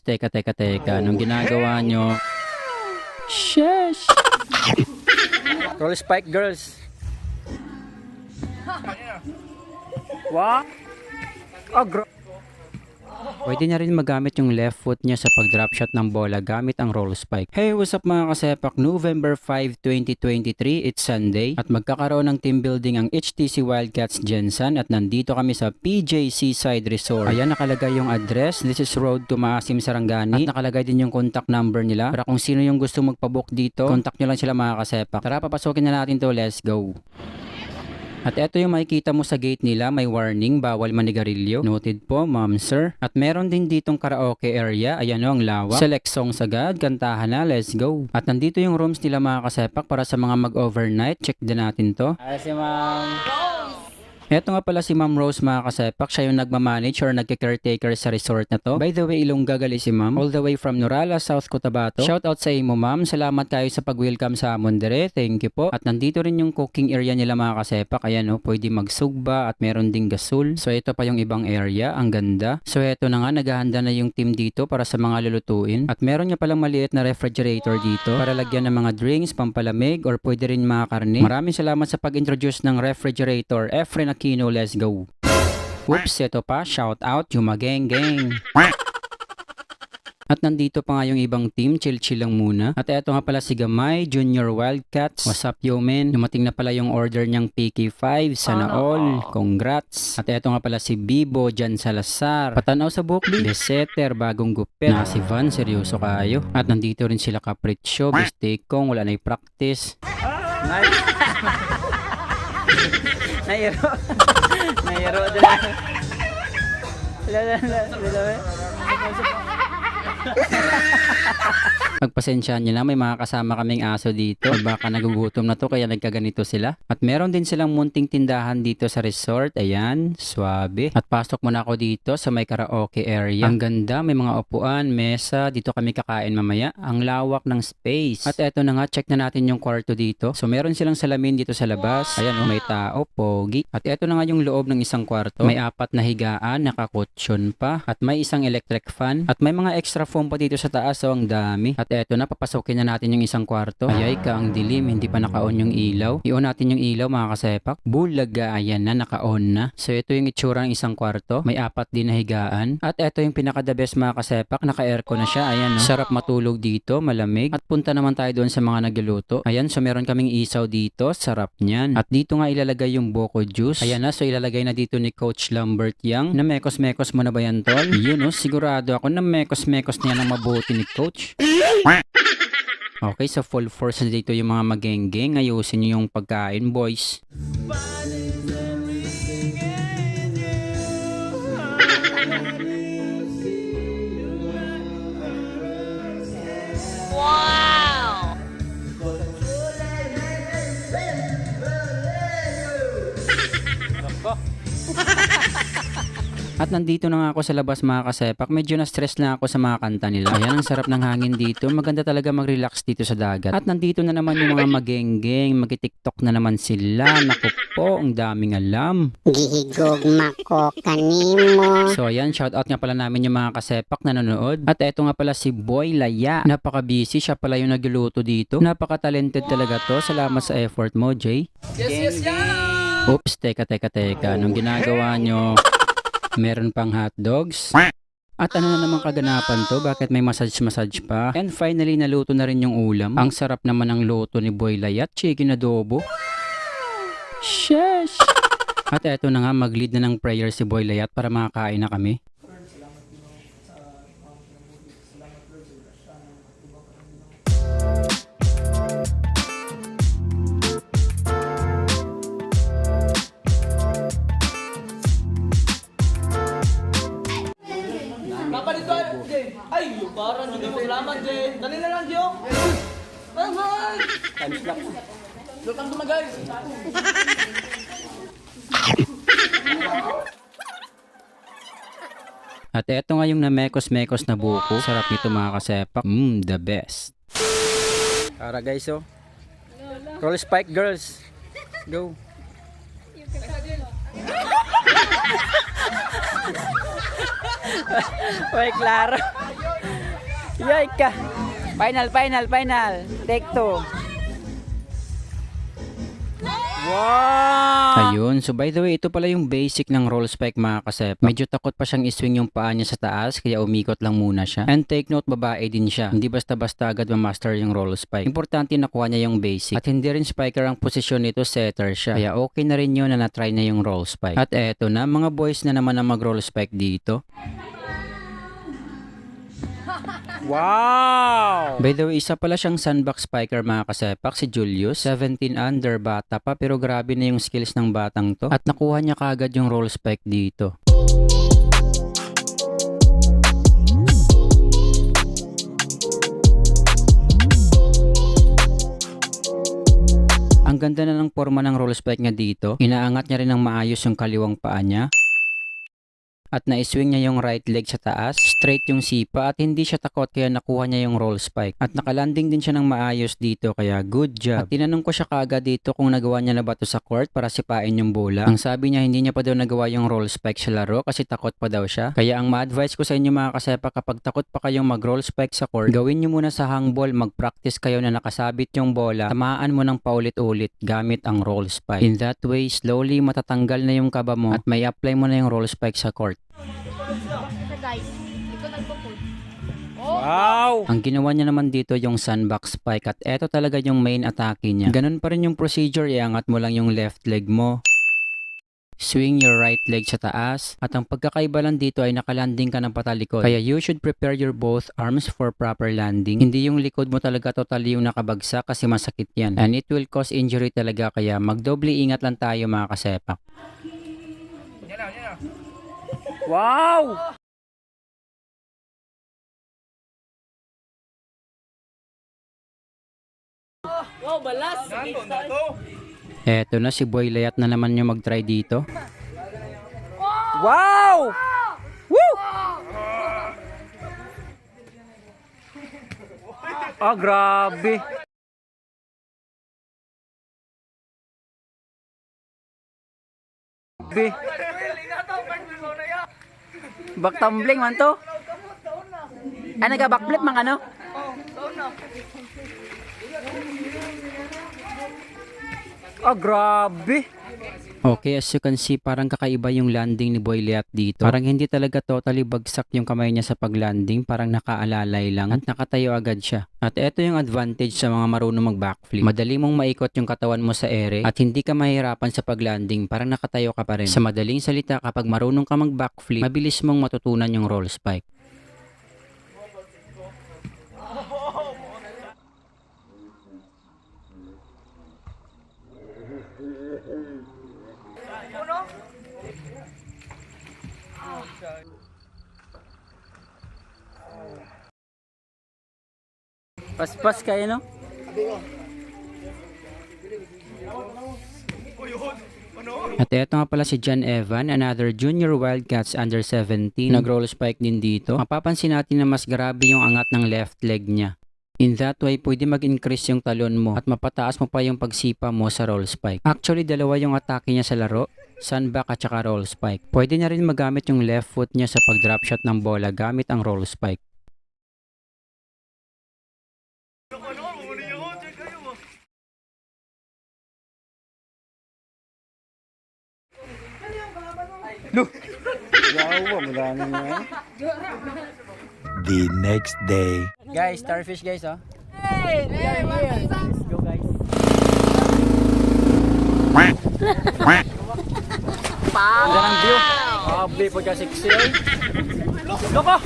Oops, teka, teka, teka. Anong ginagawa nyo? Sheesh! Roll spike girls. What? Oh, gro- Pwede na rin magamit yung left foot niya sa pag-drop shot ng bola gamit ang roll spike. Hey, what's up mga kasepak? November 5, 2023, it's Sunday at magkakaroon ng team building ang HTC Wildcats Jensen at nandito kami sa PJ Seaside Resort. Ayan nakalagay yung address. This is Road to Maasim Sarangani at nakalagay din yung contact number nila. Para kung sino yung gusto magpabook dito, contact nyo lang sila mga kasepak. Tara, papasukin na natin to. Let's go. At eto yung makikita mo sa gate nila, may warning, bawal manigarilyo. Noted po, ma'am sir. At meron din ditong karaoke area, ayan o ang lawak. Select songs agad, kantahan na, let's go. At nandito yung rooms nila mga kasepak para sa mga mag-overnight. Check din natin to. Ay, si ma'am. Eto nga pala si Ma'am Rose mga kasepak, siya yung nagmamanage or nagka-caretaker sa resort na to. By the way, Ilongga gali si Ma'am, all the way from Norala, South Cotabato. Shout out sa imo Ma'am, salamat kayo sa pag-welcome sa amon. Thank you po. At nandito rin yung cooking area nila mga kasepak. Ayan o, pwede magsugba at meron ding gasol. So ito pa yung ibang area, ang ganda. So eto na nga, naghahanda na yung team dito para sa mga lulutuin. At meron niya palang maliit na refrigerator dito para lagyan ng mga drinks, pampalamig, or pwede rin mga karne. Maraming salamat sa pag-introduce ng refrigerator. Efren Aquino, let's go. Oops, ito pa, shout out, Jumageng Gang. At nandito pa nga yung ibang team, chill-chill lang muna. At eto nga pala si Gamay, Junior Wildcats. What's up, yo men? Dumating na pala yung order niyang PK5, sana all. Congrats. At eto nga pala si Bibo, Jan Salazar. Patanaw sa bukli, Beseter, bagong gupit. Na si Van, seryoso kayo. At nandito rin sila Capriccio, Bistekong, wala na practice. Nayaro. Nayaro din. Lala, lala, lala. Magpasensyahan nyo na, may mga kasama kaming aso dito. Baka nagugutom na to kaya nagkaganito sila. At meron din silang munting tindahan dito sa resort. Ayan, swabe. At pasok muna ako dito sa may karaoke area. Ang ganda, may mga upuan, mesa. Dito kami kakain mamaya. Ang lawak ng space. At eto na nga, check na natin yung kwarto dito. So meron silang salamin dito sa labas. Ayan, oh, may tao, pogi. At eto na nga yung loob ng isang kwarto. May apat na higaan, nakakutsyon pa. At may isang electric fan. At may mga extra foam pa dito sa taas. So ang dami. At eto na, papasokin na natin yung isang kwarto. Ayay ka, ang dilim. Hindi pa naka-on yung ilaw. I-on natin yung ilaw mga kasepak. Bulaga, ayan na, naka-on na. So ito yung itsura ng isang kwarto. May apat din na higaan. At eto yung pinaka-the best mga kasepak. Naka-aircon na siya. Ayan, no? sarap matulog dito, malamig. At punta naman tayo doon sa mga nagluluto. Ayan, so meron kaming isaw dito. Sarap niyan. At dito nga ilalagay yung boko juice. Ayan na, so ilalagay na dito ni Coach Lambert Yang. Na mekos-mekos mo na ba yan, tol? Yun, no? Sigurado ako na mekos-mekos niya ng mabuti ni Coach. Okay, sa full force na dito yung mga magenggeng. Ayusin nyo yung pagkain, boys. Wow! At nandito na nga ako sa labas mga kasepak. Medyo na-stress na ako sa mga kanta nila. Ayan, ang sarap ng hangin dito. Maganda talaga mag-relax dito sa dagat. At nandito na naman yung mga magenggeng. Mag-tiktok na naman sila. Naku po, ang daming alam. Gihigogma ko kanimo. So ayan, shoutout nga pala namin yung mga kasepak na nanonood. At eto nga pala si Boy Laya. Napaka-busy, siya pala yung nagluluto dito. Napaka-talented talaga to. Salamat sa effort mo, Jay. Yes, yes, yes! Oops, teka, teka, teka. Anong ginagawa nyo? Meron pang hotdogs? At ano na naman kaganapan to? Bakit may massage-massage pa? And finally, naluto na rin yung ulam. Ang sarap naman ng luto ni Boy Layat, chicken adobo. Sheesh! At eto na nga, mag-lead na ng prayer si Boy Layat para makakain na kami. Salamat, Jay. Dali na lang, Jay. Bye-bye! Times up. Welcome to my guys. At eto nga yung namekos-mekos na buko. Sarap nito mga kasepak. Mmm, the best. Tara guys, oh. Roll spike girls. Go. Uy, klaro. Yay ka! Final, final, final. Take two. Wow! Ayun, so by the way, ito pala yung basic ng roll spike mga kasepa. Medyo takot pa siyang iswing yung paa niya sa taas, kaya umikot lang muna siya. And take note, babae din siya. Hindi basta-basta agad ma-master yung roll spike. Importante nakuha niya yung basic. At hindi rin spiker ang posisyon nito, setter siya. Kaya okay na rin yun na na-try na yung roll spike. At eto na, mga boys na naman ang mag-roll spike dito. Wow! By the way, isa pala siyang sandbox spiker mga kasepak, si Julius. 17 under, bata pa, pero grabe na yung skills ng batang to. At nakuha niya kaagad yung roll spike dito. Ang ganda na ng forma ng roll spike niya dito. Inaangat niya rin ng maayos yung kaliwang paa niya. At na-swing niya yung right leg sa taas, straight yung sipa at hindi siya takot kaya nakuha niya yung roll spike. At nakalanding din siya ng maayos dito kaya good job. At tinanong ko siya kaagad dito kung nagawa niya na ba to sa court para sipain yung bola. Ang sabi niya hindi niya pa daw nagawa yung roll spike sa laro kasi takot pa daw siya. Kaya ang ma-advise ko sa inyo mga kasepa kapag takot pa kayong mag-roll spike sa court, gawin niyo muna sa hangball, mag-practice kayo na nakasabit yung bola, tamaan mo ng paulit-ulit gamit ang roll spike. In that way, slowly matatanggal na yung kaba mo at may apply mo na yung roll spike sa court. Guys. Ito nagpo-food. Wow! Ang ginawa niya naman dito yung sandbox spike at eto talaga yung main atake niya. Ganun pa rin yung procedure, iangat mo lang yung left leg mo. Swing your right leg sa taas. At ang pagkakaiba lang dito ay nakalanding ka ng patalikod. Kaya you should prepare your both arms for proper landing. Hindi yung likod mo talaga totally yung nakabagsak kasi masakit yan. And it will cause injury talaga kaya magdoble ingat lang tayo mga kasepak. Wow! Wow, balas! Eto na si Boy Layat na naman yung mag-try dito. Wow! Woo! Ah, grabe. Grabe. Back tumbling man to. Ah, naga-backflip man ano? Ah, grabe. Okay, as you can see, parang kakaiba yung landing ni Boy Liat dito. Parang hindi talaga totally bagsak yung kamay niya sa paglanding, parang nakaalalay lang at nakatayo agad siya. At ito yung advantage sa mga marunong mag-backflip. Madali mong maikot yung katawan mo sa ere at hindi ka mahirapan sa paglanding, parang nakatayo ka pa rin. Sa madaling salita, kapag marunong ka mag-backflip, mabilis mong matutunan yung roll spike. Paspas kayo, no? At eto nga pala si John Evan, another junior Wildcats under 17. Nag-roll spike din dito. Mapapansin natin na mas grabe yung angat ng left leg niya. In that way, pwede mag-increase yung talon mo at mapataas mo pa yung pagsipa mo sa roll spike. Actually, dalawa yung atake niya sa laro, sandback at saka roll spike. Pwede na rin magamit yung left foot niya sa pag-drop shot ng bola gamit ang roll spike. The next day. Guys, starfish guys, oh. Ganda ng view. Grabe, pagka sexy ay. Loko!